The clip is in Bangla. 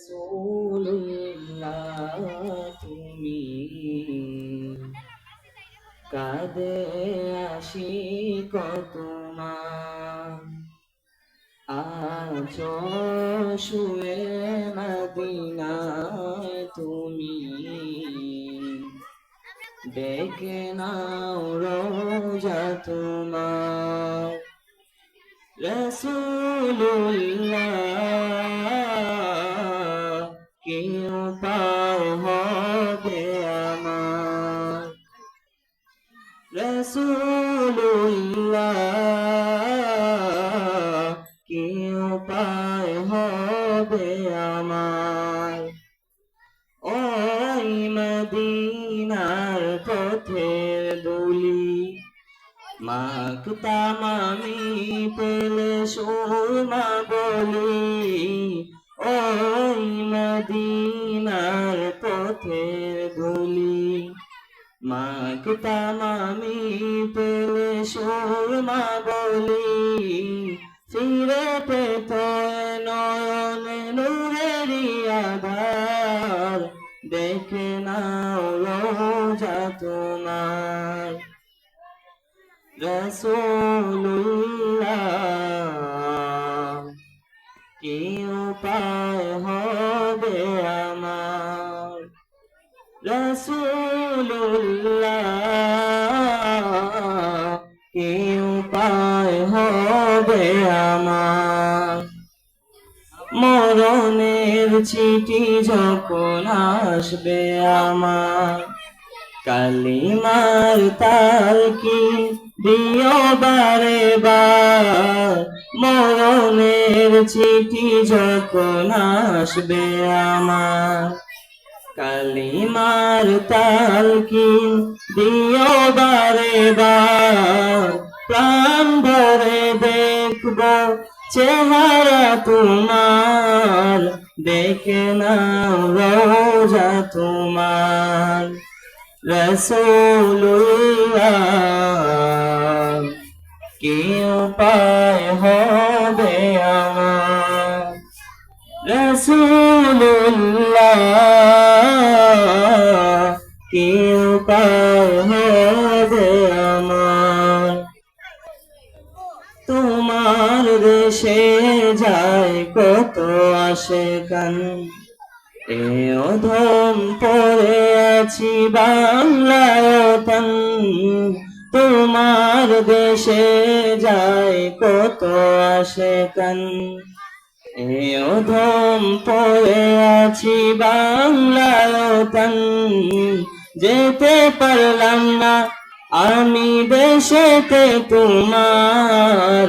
রসুল্লাহ তুমি কাদে আসি কতমান আজ শুয়ে মদিনায় তুমি ডেকে নাও রোজা তোমার মদিনার পথের দুলি। মাকতাম আমি পেলে সুরমা বলি। ওই মদিনার পথের ধুলি মাকতাম আমি পেলে সুরমা বলি। ফিরে পেত নয়ন নূরেরি আধার দেখে নাও তোমার। রসুল্লাহ কি উপায় হবে আমার। রসুল্লাহ কি উপায় হবে আমার। মরণের চিঠি যখন আসবে আমার। কালিমার তাল কি দিও বারে বার মরণের চিঠি যখন আসবে আমার। কালিমার তাল কি দিও বারে বার প্রাণ ভরে দেখব চেহারা তোমার, দেখে নাও রোজা তোমার। রসুল্লাহ কি উপায় হবে আমার। রসুল্লাহ কি উপায় হবে দেশে যায়, কত আসে কান এ অধম পড়ে আছি বাংলায়তন তোমার দেশে যায়, কত আসে কান এ অধম পড়ে আছি বাংলায়তন যেতে পারলাম না, আমি দেশেতে তোমার